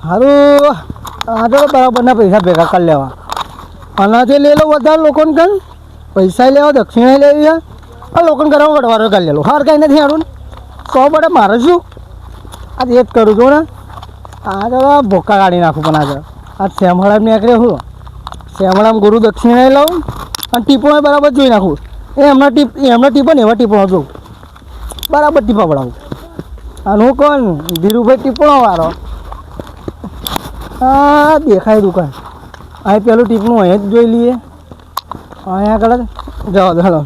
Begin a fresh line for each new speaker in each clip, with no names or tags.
સારું આ તો બરાબરના પૈસા ભેગા કરી લેવા. આનાથી લઈ લો વધારે લોકોને કન પૈસા લેવા દક્ષિણા લેવી આ લોકોને કરવા વડવારો કરી લેલો. હાર કાંઈ નથી હારું સો બડે મારે શું? આ જ કરું છું ને. આ તો ભોકા કાઢી નાખું પણ આજે આ શ્યામળામ નીકળે હું. શ્યામળામ ગુરુ દક્ષિણા લઉં અને ટીપણો બરાબર જોઈ નાખું. એ એમના ટીપ એમના ટીપો ને એવા ટીપણો જોઉં. બરાબર ટીપા પડાવું. અને હું કોણ? ધીરુભાઈ ટીપણો વાળો આ દેખાય દુકાન. આ પેલું ટીપણું અહીં જ જોઈ લઈએ. અહીંયા આગળ જવા દો હાલો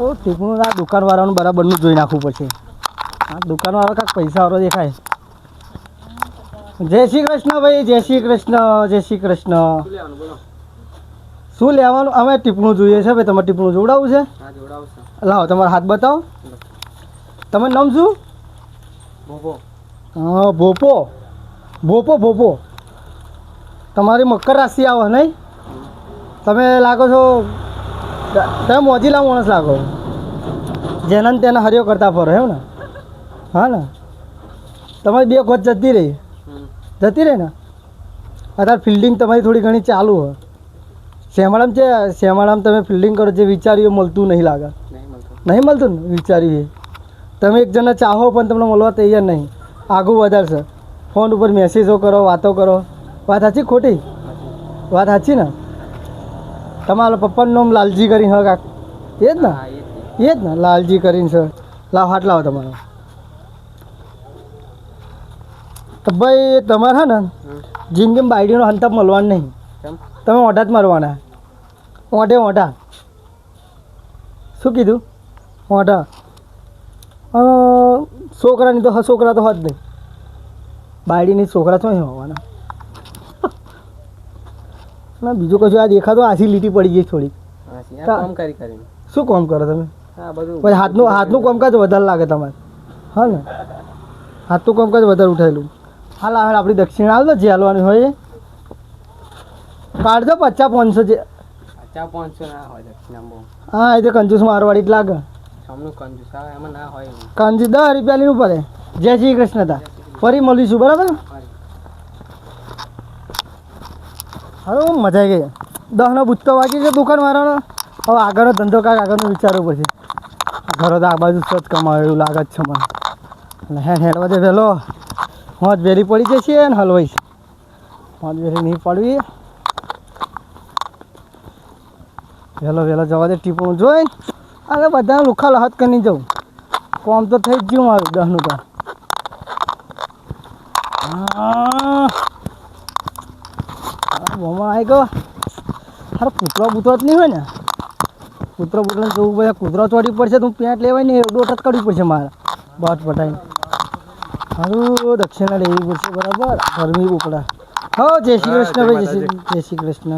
ઓ ટીપનું આ દુકાનવાળાનું બરાબરનું જોઈ નાખવું પડશે. આ દુકાનવાળો કાંઈક પૈસાવાળો દેખાય. જય શ્રી કૃષ્ણ ભાઈ જય શ્રી કૃષ્ણ જય શ્રી કૃષ્ણ. શું લેવાનું? અમે ટીપણું જોઈએ છે ભાઈ તમારે ટીપણું જોડાવવું છે? લાવો તમારો હાથ બતાવો. તમે નામ શું? હા ભોપો. ભોપો ભોપો. તમારી મકર રાશિ આવે નહીં? તમે લાગો છો તમે મોજીલા માણસ લાગો. જેના તેને હરિયો કરતા ફરો એમ ને? હા ને? તમારી બે ખોજ જતી રહી. જતી રહી ને? અત્યારે ફિલ્ડિંગ તમારી થોડી ઘણી ચાલુ હોય. શેમાળામ છે શેમાળામ તમે ફિલ્ડિંગ કરો જે વિચાર્યું મળતું નહીં લાગે.
નહીં મળતું.
ને વિચાર્યું એ તમે એક જણા ચાહો પણ તમને મળવા તૈયાર નહીં. આગું વધારશે. ફોન ઉપર મેસેજો કરો વાતો કરો. વાત સાચી ખોટી? વાત સાચી ને? તમારા પપ્પાનું નામ લાલજી કરીને હા કાક એ જ ને?
એ જ
ને. લાલજી કરીને છે. લાવ હાટ લાવો તમારો. તો ભાઈ તમારે હે ને?
જેમ
જિંદગીમાં બાયડીનો હંતપ મળવાનું નહીં. તમે ઓઢા જ મારવાના. ઓઢે ઓઢા. શું કીધું? ઓઢા. છોકરાની તો છોકરા તો હોત નહીં. બાયડીની છોકરા છો હોવાના. ના બીજું કશું આ દેખાતો આછી લીટી પડી ગઈ થોડી
કામ કરી
શું કામ કરો તમે?
હા બધું
પછી હાથનું હાથનું કામકાજ વધારે લાગે તમારે. હા ને? હાથનું કામકાજ વધારે ઉઠાયેલું. હાલ હવે આપણી દક્ષિણા આવજો જે હાલવાની હોય એ. કાઢજો પચાસ પાંચસો જે
ચા પાંચસો ના હોય દક્ષિણા બહુ.
હા એ તો કંજૂસ મારવાડી જ લાગે.
સામનું કંજૂસ આવે એમાં ના હોય
કંજૂસ દસ રૂપિયા લીધું પડે જય શ્રી કૃષ્ણ તા. ફરી મળીશું, બરાબર? હવે મજા આવી ગઈ. દહનો બુચકો વાગી ગયો દુકાન વાળાનો હવે આગળનો ધંધો કાંઈક આગળનું વિચારવું પડશે. ઘરો તો આ બાજુ સત કમાવે એવું લાગે છે મને. અને હેડ હેડ વધે વહેલો. મોજ વેરી પડી જશે ને હલવાઈ છે હોજ વેલી નહીં પડવી. વહેલો વહેલો જવા દે ટીપણું જોઈ અને બધા લુખા લહત કરી જવું. કોમ તો થઈ જ ગયું મારું દહનું તો. મોમાં આવી ગયો. હારે કૂતરો બૂતરો જ નહીં હોય ને. કૂતરો બૂતરો જોવું બધા કૂતરો ચોડી પડશે તો પેન્ટ લેવાય ને દોટ જ કરવી પડશે મારે. બાટ પટાઈને. સારું દક્ષિણા લેવી પડશે બરાબર. ગરમી ઉપડા. હો જય શ્રી કૃષ્ણ ભાઈ જય શ્રી જય શ્રી કૃષ્ણ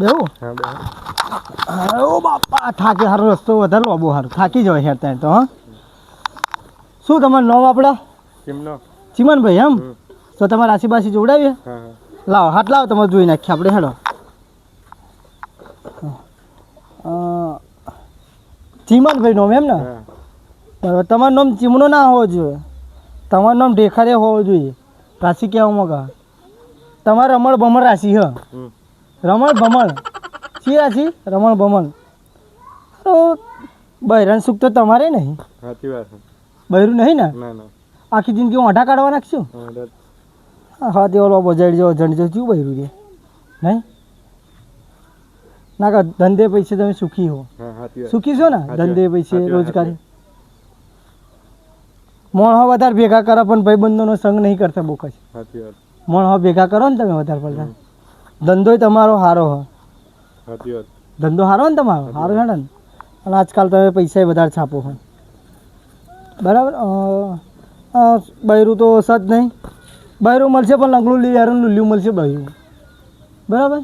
બેવું ઓ બાપા થાકી સારો રસ્તો વધારે લોબો સારું થાકી જવાય હેર ત્યાં તો હા. શું તમારું નામ આપણા?
કેમનો
ચિમનભાઈ એમ? તો તમારે આસી
જોડાવીએ
લાવો હાથ લાવો તમારે જોઈ નાખીએ આપણે હેડો. ચીમનભાઈ ચિમનભાઈ નામ એમ ને? બરાબર તમારું નામ ચીમનો ના હોવો જોઈએ. તમારું નામ ઢેખારે હોવો જોઈએ. રાશિ કહેવા મગા. તમારે રમણ ભમણ રાશિ હ. રમણ ભમણ શી રાશિ? રમણ ભમણ તો બૈરણ સુખ તો તમારે નહીં.
સાચી વાત
બૈરું નહીં ને?
ના ના.
આખી જિંદગી ઓઢા કાઢવા નાખશું? હા તે ઓલો બજાડી જવા જણ જવું ચું રે નહીં? ના કા ધંધે પૈસે તમે સુખી હો. સુખી છો ને? ધંધે પૈસે રોજગારી. મોણો વધારે ભેગા કરો પણ ભાઈબંધોનો સંગ નહીં કરતા
સાચી વાત.
ભેગા કરો ને તમે વધારે પડતા. ધંધોય તમારો સારો હો. ધંધો સારો ને તમારો? સારો છે ને. અને આજકાલ તમે પૈસા વધારે છાપો હો બરાબર? બૈરું તો સજ નહીં. બૈરું મળશે પણ લંગડું લીયારું લુલ્યું મળશે બૈરું. બરાબર?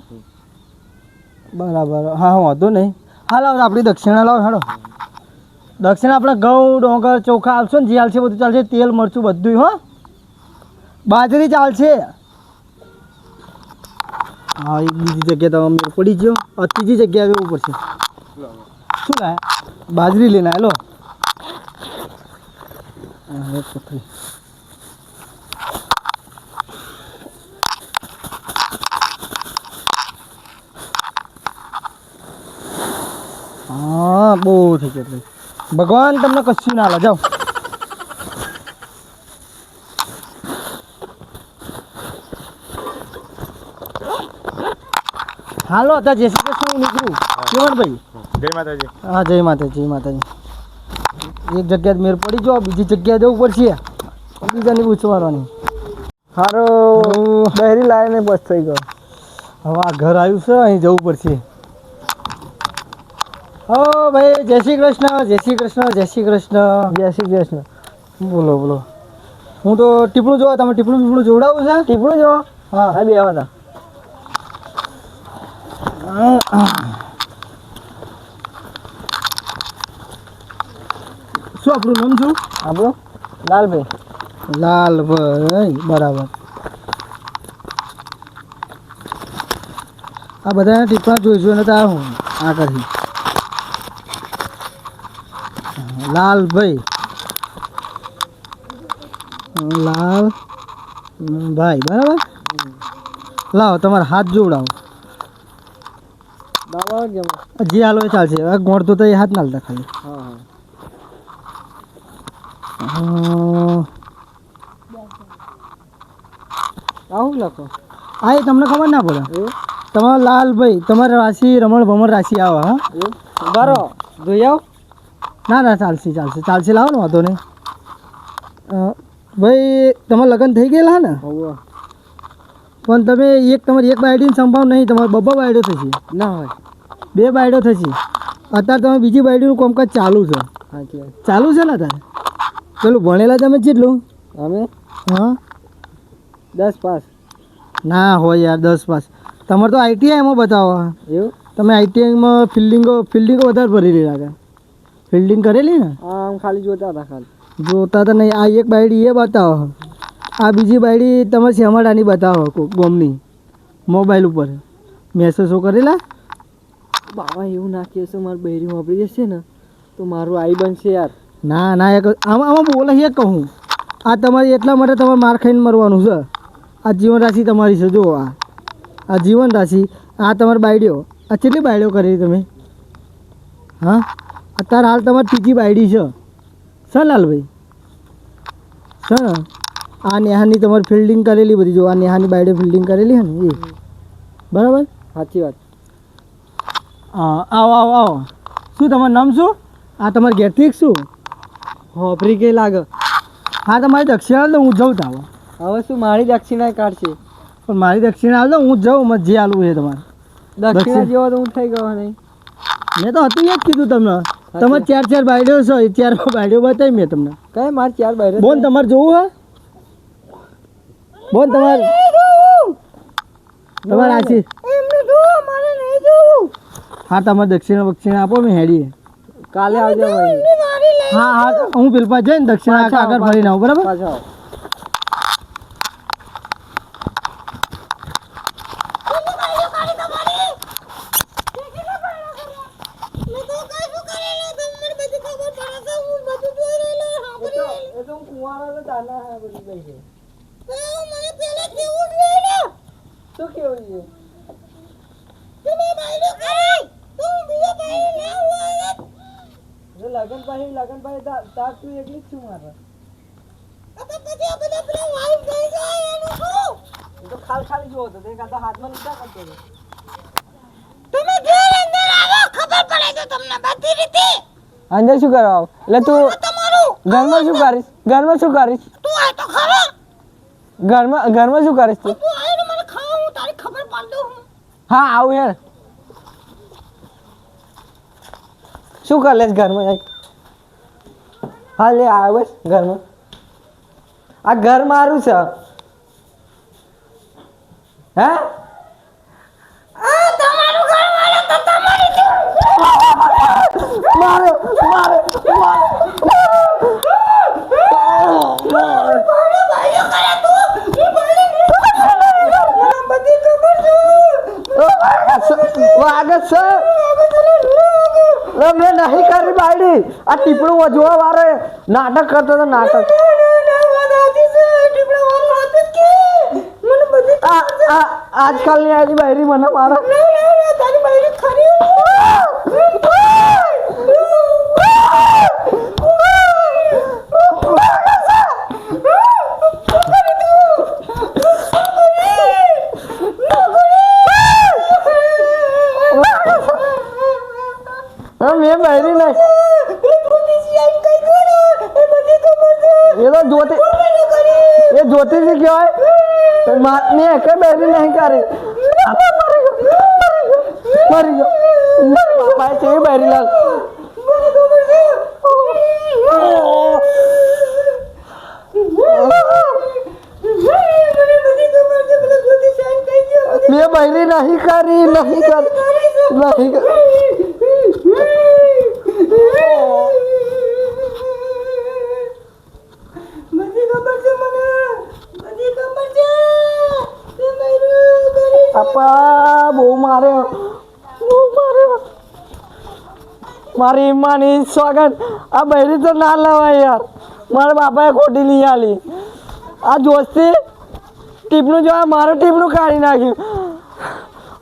બરાબર. હા, વાંધો નહીં. હા લાવો આપણી દક્ષિણા લાવો હેડો દક્ષિણા, આપણે ઘઉં, ડોંગર, ચોખા આવશો ને, જે ચાલશે બધું ચાલશે. તેલ, મરચું બધું હો. બાજરી ચાલશે. હા, એક બીજી જગ્યાએ તમે પડી ગયો. ત્રીજી જગ્યાએ આવવું પડશે. શું લાય? બાજરી લઈને આવેલો હવે હા બહુ થઈ ગયો ભગવાન તમને કશું ના લે જાઓ. હાલો હતા જય શ્રી કૃષ્ણ નીકળ્યું કેવણ ભાઈ
જય માતાજી.
હા જય માતાજી જય માતાજી. એક જગ્યાએ મેર પડી જાઓ બીજી જગ્યાએ જવું પડશે. બીજાને પૂછવાની.
હારો બહેરી લાવીને બસ થઈ ગયો.
હવે આ ઘર આવ્યું છે અહીં જવું પડશે. હો ભાઈ જય શ્રી કૃષ્ણ જય શ્રી કૃષ્ણ જય શ્રી કૃષ્ણ.
જય શ્રી કૃષ્ણ.
બોલો બોલો. હું તો ટીપણું જોવા તમે ટીપણું ટીપણું જોવડાવું છે?
ટીપણું જોવા?
હા.
હા બે હતા
આપણું નામ શું?
આપણું લાલભાઈ.
લાલભાઈ બરાબર. આ બધાના ટીપા જોઈશું અને આ હું આગળથી લાલભાઈ. લાલ ભાઈ બરાબર? લાવો તમારા હાથ જોવડાવો જે હાલો એ ચાલશે. ગોળ તો એ હાથ ના લેતા ખાલી.
હા હા. આવું લખો.
હા એ તમને ખબર ના પડે. તમારો લાલભાઈ તમારે રાશિ રમણ ભમણ રાશિ આવે હા?
બરો જોઈ આવ.
ના ના ચાલશે ચાલશે ચાલશે લાવો ને વાંધો નહીં. ભાઈ તમારા લગ્ન થઈ ગયેલા ને? પણ તમે એક તમારી એક બાયડીને સંભાવ નહીં તમારે બબ્બા બાયડો થશે.
ના હોય.
બે બાયડો થશે. અત્યારે તમે બીજી બાયડીનું કામકાજ ચાલુ છે. ચાલુ છે ને અત્યારે? પેલું ભણેલા તમે કેટલું
અમે?
હા.
દસ પાસ.
ના હોય યાર દસ પાસ. તમારે તો આઈટીઆઈ એમાં બતાવો.
એવું?
તમે આઈટીઆઈમાં ફિલ્ડિંગો ફિલ્ડિંગો વધારે ભરેલી લાગે ફિલ્ડિંગ કરેલી ને?
આ આમ ખાલી જોતા હતા ખાલી.
જોતા હતા નહીં. આ એક બાયડી એ બતાવો. આ બીજી બાયડી તમે શેમાડાની બતાવો ગોમની. મોબાઈલ ઉપર. મેસેજો કરેલા?
બાવા એવું ના કહેશો મારી બૈરી વાપરી જશે ને તો મારું આઈ બનશે યાર.
ના ના એક આમાં આમાં બોલે એ કહું. આ તમારી એટલા માટે તમારે માર ખાઈને મરવાનું છે. આ જીવન રાશિ તમારી છે જુઓ આ. આ જીવન રાશિ આ તમારી બાયડીઓ. આ કેટલી બાયડીઓ કરી તમે? હા? અત્યારે હાલ તમારી ત્રીજી બાયડી છે. છે લાલભાઈ? ને આ નેહાની તમારી ફિલ્ડિંગ કરેલી બધી જો આ નેહાની બાયડીઓ ફિલ્ડિંગ કરેલી છે ને એ. બરાબર?
સાચી વાત.
હા આવો આવો આવો. શું તમારું નામ શું? આ તમારે ઘેરથી શું?
હોપરી કે લાગે.
હા તમારી દક્ષિણા તો હું જઉં તાવ.
હવે શું મારી દક્ષિણા કાઢશે?
પણ મારી દક્ષિણા આવે હું જઉં મને જે આલું છે તમારે.
દક્ષિણા જેવો તો હું થઈ ગયો નહીં.
મેં તો હતું એ જ કીધું તમને. તમે ચાર ચાર બાયડીઓ છો એ ચાર બાયડીઓ બતાવી મેં તમને.
કઈ મારે ચાર બહેરે
બોન તમારે જોવું હે? બોન તમારે તમારે આશી હા તમારે દક્ષિણા બક્ષિણા આપો મેં હેડીએ
કાલે આવજો ભાઈ
હા હા હું પેલપા જઈને દક્ષિણા આગળ ફરીને આવું બરાબર
પાછો આવો. એ તો હું કુંવારો હતો તાના હે બધી ગઈ છે શું કેવું છે જો લગન પછી લગન પછી તાર તું એકલી જ છું મારે તો ખાલી ખાલી જોવો તો તે કાં હાથમાં લીધા કરતો હતો. અંદર શું કરવા આવ એટલે તું ઘરમાં શું કરીશ? ઘરમાં શું કરીશ? ઘરમાં ઘરમાં શું કરીશ તું? હા આવું યાર શું કર લેશ ઘરમાં? જાય હા લે આવે બસ ઘરમાં. આ ઘર મારું છે. હે? મારો મારો વાગત છે મેં બાયડી આ ટીપણું જોવા વારે. નાટક કરતો હતો નાટક. આજકાલની આજી બાયડી મને મારા. એ તો જ્યોતિ એ જ્યોતિષી કહેવાય? મહાત્મી એક બેરી નહીં કરી. મરી ગયો. બાપાએ છે બેરી લાલ? મેં બહેરી નહીં કરી નહીં કરી નહીં કરી. માર્યો મારી ઈમાની સ્વાગત. આ બૈરી તો ના લવાય યાર. મારા બાપાએ ખોટી લઈ આલી. આ જોશથી ટીપનું જોવા મારું ટીપનું કાઢી નાખ્યું.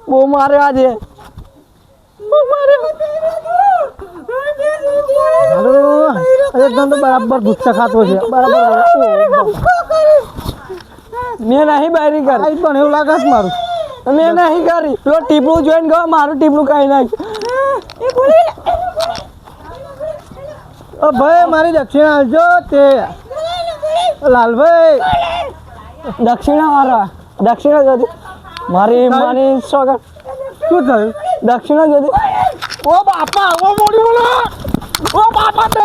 બહુ માર્યો આજે.
તને તો બરાબર ગુસ્સે ખાતો છે. બરાબર.
મેં નહીં બૈરી કરી.
પણ એવું લાગે મારું.
મેં નહીં કરી પેલો ટીપનું જોઈને ગયો મારું ટીપનું કાઢી નાખ્યું
ઓ ભાઈ મારી દક્ષિણ આવજો તે. લાલભાઈ.
દક્ષિણા મારા દક્ષિણા જતી મારી મારી સ્વાગત.
શું થયું?
દક્ષિણા જતી
ઓ બાપા ઓ મોડી બોલો ઓ બાપા તે.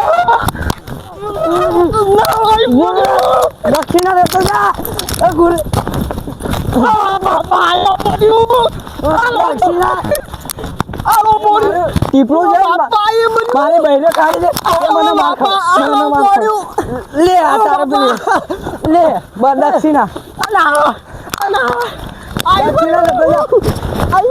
દક્ષિણા દેતો જા. ગુરુ.
મોડી
ટીપડું છે.
બાપા આયે મને
મારી બહેને કાઢી દે મને લે આ તારે લે. બ- દક્ષિણા.
અલા